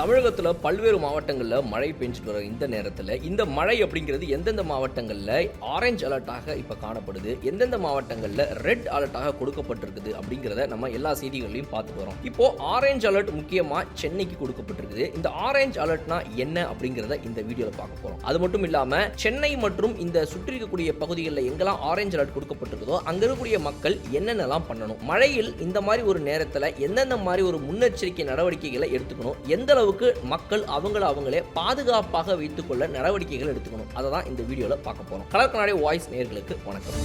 தமிழகத்தில் பல்வேறு மாவட்டங்களில் மழை பெஞ்சிட்டு வர இந்த நேரத்தில் இந்த மழை அப்படிங்கிறது எந்தெந்த மாவட்டங்களில் ஆரஞ்சு அலர்ட்டாக இப்போ காணப்படுது? எந்தெந்த மாவட்டங்களில் ரெட் அலர்ட்டாக கொடுக்கப்பட்டிருக்குது அப்படிங்கிறத நம்ம எல்லா செய்திகளையும் பார்த்து வரோம். இப்போ ஆரஞ்சு அலர்ட் முக்கியமாக சென்னைக்கு கொடுக்கப்பட்டிருக்குது. இந்த ஆரஞ்ச் அலர்ட்னா என்ன அப்படிங்கிறத இந்த வீடியோவில் பார்க்க போகிறோம் அது மட்டும் இல்லாமல் சென்னை மற்றும் இந்த சுற்றி இருக்கக்கூடிய பகுதிகளில் எங்கெல்லாம் ஆரஞ்ச் அலர்ட் கொடுக்கப்பட்டிருக்குதோ அங்கே இருக்கக்கூடிய மக்கள் என்னென்னலாம் பண்ணணும்? மழையில் இந்த மாதிரி ஒரு நேரத்தில் எந்தெந்த மாதிரி ஒரு முன்னெச்சரிக்கை நடவடிக்கைகளை எடுத்துக்கணும்? எந்த அளவுக்கு மக்கள் அவங்கள அவங்களே பாதுகாப்பாக வைத்துக்கொள்ள நடவடிக்கைகள் எடுத்துக்கணும். அதை தான் இந்த வீடியோவில் பார்க்க போகிறோம் கலர் கண்ணாடி வாய்ஸ் நேர்களுக்கு வணக்கம்.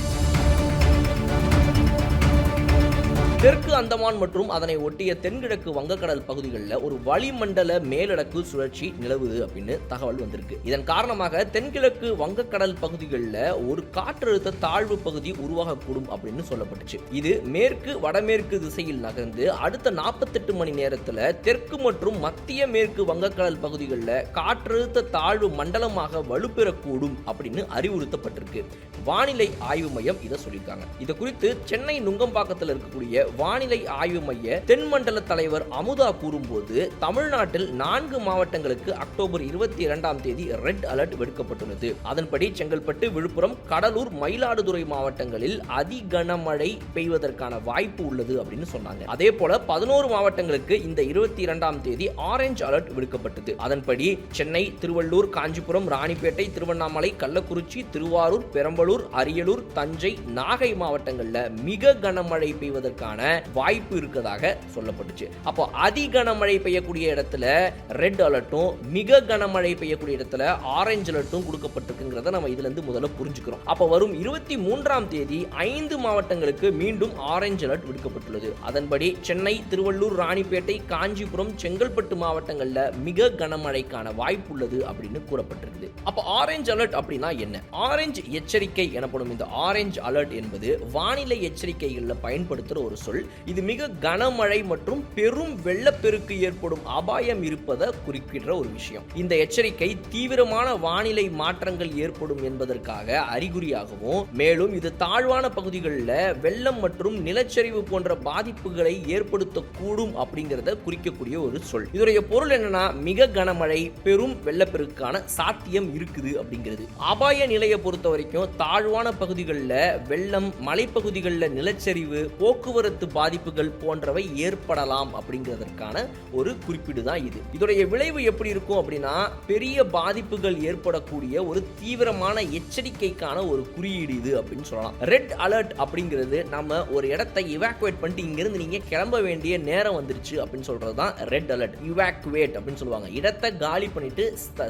தெற்கு அந்தமான் மற்றும் அதனை ஒட்டிய தென்கிழக்கு வங்கக்கடல் பகுதிகளில் ஒரு வளிமண்டல மேலடக்கு சுழற்சி நிலவுது அப்படின்னு தகவல் வந்திருக்கு. இதன் காரணமாக தென்கிழக்கு வங்கக்கடல் பகுதிகளில் ஒரு காற்றழுத்த தாழ்வு பகுதி உருவாகக்கூடும் அப்படின்னு சொல்லப்பட்டுச்சு. இது மேற்கு வடமேற்கு திசையில் நகர்ந்து அடுத்த நாற்பத்தெட்டு மணி நேரத்தில் தெற்கு மற்றும் மத்திய மேற்கு வங்கக்கடல் பகுதிகளில் காற்றழுத்த தாழ்வு மண்டலமாக வலுப்பெறக்கூடும் அப்படின்னு அறிவுறுத்தப்பட்டிருக்கு. வானிலை ஆய்வு மையம் இதை சொல்லியிருக்காங்க. இது குறித்து சென்னை நுங்கம்பாக்கத்தில் இருக்கக்கூடிய வானிலை ஆய்வு மைய தென்மண்டல தலைவர் அமுதா கூறும்போது தமிழ்நாட்டில் நான்கு மாவட்டங்களுக்கு அக்டோபர் இருபத்தி இரண்டாம் தேதி ரெட் அலர்ட் விடுக்கப்பட்டுள்ளது. அதன்படி செங்கல்பட்டு விழுப்புரம் கடலூர் மயிலாடுதுறை மாவட்டங்களில் அதி கனமழை பெய்வதற்கான வாய்ப்பு உள்ளது அப்படின்னு சொன்னாங்க. அதே போல பதினோரு மாவட்டங்களுக்கு இந்த இருபத்தி இரண்டாம் தேதி ஆரஞ்சு அலர்ட் விடுக்கப்பட்டது. அதன்படி சென்னை திருவள்ளூர் காஞ்சிபுரம் ராணிப்பேட்டை திருவண்ணாமலை கள்ளக்குறிச்சி திருவாரூர் பெரம்பலூர் அரியலூர் தஞ்சை நாகை மாவட்டங்களில் மிக கனமழை பெய்வதற்கான வாய்ப்பு இருக்கதாக சொல்லப்பட்டுச்சு. அப்போ அதி கனமழை பெய்யக்கூடிய இடத்துல ரெட் அலர்ட்டும் மிக கனமழை பெய்யக்கூடிய இடத்துல ஆரஞ்சு அலர்ட்டும் கொடுக்கப்பட்டிருக்குங்கிறத நம்ம இதுல இருந்து முதல்ல புரிஞ்சுக்கிறோம். அப்போ வரும் இருபத்தி மூன்றாம் தேதி ஐந்து மாவட்டங்களுக்கு மீண்டும் ஆரஞ்சு அலர்ட் விடுக்கப்பட்டுள்ளது. அதன்படி சென்னை திருவள்ளூர் ராணிப்பேட்டை காஞ்சிபுரம் செங்கல்பட்டு மாவட்டங்களில் மிக கனமழைக்கான வாய்ப்பு உள்ளது அப்படின்னு கூறப்பட்டிருக்குது. அப்போ ஆரஞ்சு அலர்ட் அப்படின்னா என்ன? ஆரஞ்சு எச்சரிக்கை எனப்படும் இந்த ஆரஞ்சு அலர்ட் என்பது வானிலை எச்சரிக்கைகளில் பயன்படுத்துகிற ஒரு சொல். இது மிக கனமழை மற்றும் பெரும் வெள்ளப்பெருக்கு ஏற்படும் அபாயம் இருப்பதை குறிப்பிடுற ஒரு விஷயம். இந்த எச்சரிக்கை தீவிரமான வானிலை மாற்றங்கள் ஏற்படும் என்பதற்காக அறிகுறியாகவும் மேலும் இது தாழ்வான பகுதிகளில் வெள்ளம் மற்றும் நிலச்சரிவு போன்ற பாதிப்புகளை ஏற்படுத்தக்கூடும் அப்படிங்கிறத குறிக்கக்கூடிய ஒரு சொல். இதோடைய பொருள் என்னன்னா மிக கனமழை பெரும் வெள்ளப்பெருக்கான சாத்தியம் இருக்குது அப்படிங்கிறது. அபாய நிலையை பொறுத்த வரைக்கும் தாழ்வான பகுதிகளில் வெள்ளம் மலைப்பகுதிகளில் நிலச்சரிவு போக்குவரத்து பாதிப்புகள் போன்றவை ஏற்படலாம் அப்படிங்கிறதற்கான ஒரு குறிப்பீடு தான் இது. இதோடைய விளைவு எப்படி இருக்கும் அப்படின்னா பெரிய பாதிப்புகள் ஏற்படக்கூடிய ஒரு தீவிரமான எச்சரிக்கைக்கான ஒரு குறியீடு இது அப்படின்னு சொல்லலாம். ரெட் அலர்ட் அப்படிங்கிறது நம்ம ஒரு இடத்தை இவாக்குவேட் பண்ணிட்டு இங்கிருந்து நீங்க கிளம்ப வேண்டிய நேரம் வந்துருச்சு அப்படின்னு சொல்றது தான் ரெட் அலர்ட் இவாக்குவேட் அப்படின்னு சொல்லுவாங்க. இடத்தை காலி பண்ணிட்டு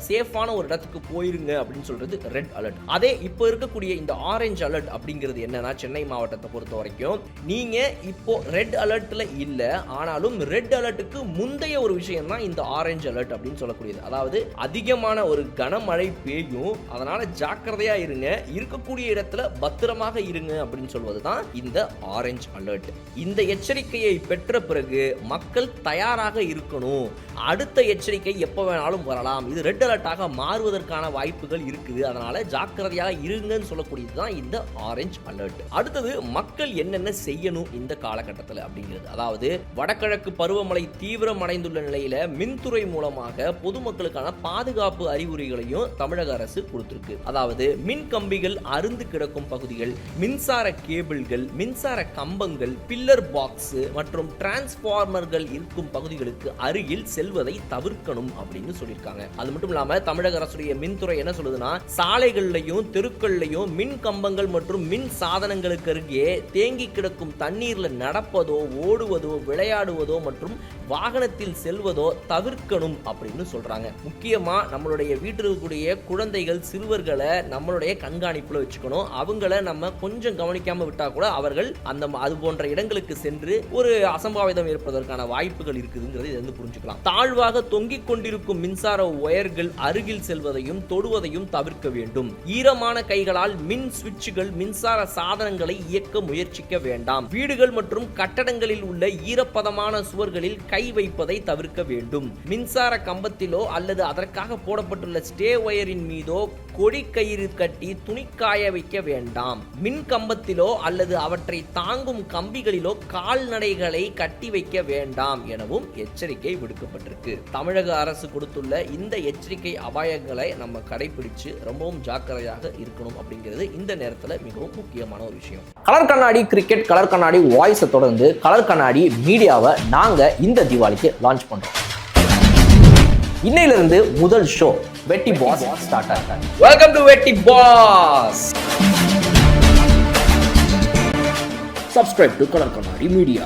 சேஃபான ஒரு இடத்துக்கு போயிருங்க அப்படின்னு சொல்றது ரெட் அலர்ட் அதே இப்போ இருக்கக்கூடிய இந்த ஆரஞ்சு அலர்ட் அப்படிங்கிறது என்னன்னா சென்னை மாவட்டத்தை பொறுத்த வரைக்கும் நீங்க இப்போ ரெட் அலர்ட்ல இல்ல. ஆனாலும் ரெட் அலர்ட்டுக்கு முந்தைய ஒரு விஷயம் தான் இந்த ஆரஞ்சு அலர்ட் அப்படின்னு சொல்லக்கூடியது. அதாவது அதிகமான ஒரு கனமழை பெய்யும். அதனால ஜாக்கிரதையா இருங்க. இருக்கக்கூடிய இடத்துல பத்திரமாக இருங்க அப்படின்னு சொல்வது தான் இந்த ஆரஞ்சு அலர்ட் இந்த எச்சரிக்கையை பெற்ற பிறகு மக்கள் தயாராக இருக்கணும். அடுத்த எச்சரிக்கை எப்போ வேணாலும் வரலாம். இது ரெட் அலர்ட்டாக மாறுவதற்கான வாய்ப்புகள் இருக்குது. அதனால ஜாக்கிரதையாக இருங்கன்னு சொல்லக்கூடியது தான் இந்த ஆரஞ்சு அலர்ட் அடுத்தது மக்கள் என்னென்ன செய்யணும் இந்த காலகட்டத்தில் அப்படிங்கிறது. அதாவது வடகிழக்கு பருவமழை தீவிரம் அடைந்துள்ள நிலையில மின்துறை மூலமாக பொதுமக்களுக்கான பாதுகாப்பு அறிவுரைகளையும் தமிழக அரசு கொடுத்திருக்கு. அதாவது மின் கம்பிகள் அருந்து கிடக்கும் பகுதிகள் மின்சார கேபிள்கள் மின்சார கம்பங்கள் பில்லர் பாக்ஸ் மற்றும் டிரான்ஸ்பார்மர்கள் இருக்கும் பகுதிகளுக்கு அருகில் செல்வதை தவிர்க்கணும் அப்படின்னு சொல்லியிருக்காங்க. அது மட்டும் இல்லாம தமிழக அரசுடைய மின்துறை என்ன சொல்லுதுன்னா சாலைகள்லையும் தெருக்கள்லையும் மின் கம்பங்கள் மற்றும் மின் சாதனங்களுக்கு அருகே தேங்கி கிடக்கும் தண்ணீர்ல நடப்பதோ ஓடுவதோ விளையாடுவதோ மற்றும் வாகனத்தில் செல்வதோ தவிர்க்கணும் அப்படின்னு சொல்றாங்க. முக்கியமா நம்மளுடைய வீட்டில் இருக்கக்கூடிய குழந்தைகள் சிறுவர்களை நம்மளுடைய கண்காணிப்பில் வச்சுக்கணும். அவங்கள நம்ம கொஞ்சம் கவனிக்காம விட்டால் கூட அவர்கள் அந்த அது போன்ற இடங்களுக்கு சென்று ஒரு அசம்பாவிதம் ஏற்பதற்கான வாய்ப்புகள் இருக்குதுங்கிறது இதை வந்து புரிஞ்சுக்கலாம். தாழ்வாக தொங்கிக் கொண்டிருக்கும் மின்சார ஒயர்கள் அருகில் செல்வதையும் தொடுவதையும் தவிர்க்க வேண்டும். ஈரமான கைகளால் மின் சுவிட்சுகள் மின்சார சாதனங்களை இயக்க முயற்சிக்க வேண்டாம். வீடுகள் மற்றும் மற்றும் கட்டடங்களில் உள்ள ஈரப்பதமான சுவர்களில் கை வைப்பதை தவிர்க்க வேண்டும். மின்சார கம்பத்திலோ அல்லது அதற்காக போடப்பட்டுள்ள ஸ்டே ஒயரின் மீதோ கொடி கயிறு கட்டி துணி காய வைக்க வேண்டாம். மின் கம்பத்திலோ அல்லது அவற்றை தாங்கும் கம்பிகளிலோ கால்நடைகளை கட்டி வைக்க வேண்டாம் எனவும் எச்சரிக்கை விடுக்கப்பட்டிருக்கு. தமிழக அரசு கொடுத்துள்ள இந்த எச்சரிக்கை அபாயங்களை நம்ம கடைபிடிச்சு ரொம்பவும் ஜாக்கிரதையாக இருக்கணும் அப்படிங்கிறது இந்த நேரத்தில் மிகவும் முக்கியமான ஒரு விஷயம். கலர் கண்ணாடி கிரிக்கெட் கலர் கண்ணாடி வாய்ஸ் தொடர்ந்து கலர் கண்ணாடி மீடியாவை நாங்கள் இந்த தீபாவளிக்கு லான்ச் பண்ணுறோம் இன்னையிலிருந்து முதல் ஷோ வெட்டி பாஸ் ஸ்டார்ட் ஆகிறாங்க வெல்கம் டு வெட்டி பாஸ் சப்ஸ்கிரைப் டு கலர் கண்ணாடி மீடியா.